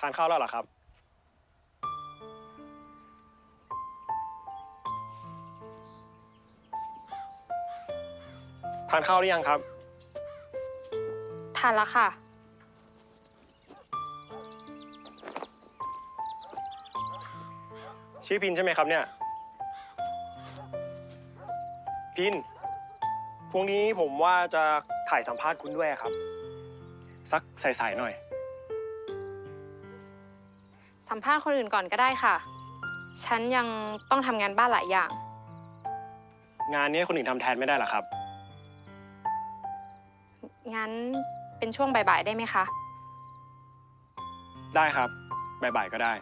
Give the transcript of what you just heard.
ทานข้าวแล้วเหรอครับ ทานข้าวหรือยังครับ ทานละค่ะ ชื่อพินใช่ไหมครับเนี่ย พิน พรุ่งนี้ผมว่าจะถ่ายสัมภาษณ์คุณด้วยครับ สักใสๆหน่อย สัมภาษณ์คนอื่นก่อนก็ได้ค่ะ ฉันยังต้องทำงานบ้านหลายอย่าง งานนี้คนอื่นทำแทนไม่ได้หรอครับ งั้นเป็นช่วงบ่ายๆได้ไหมคะ ได้ครับบ่ายๆก็ได้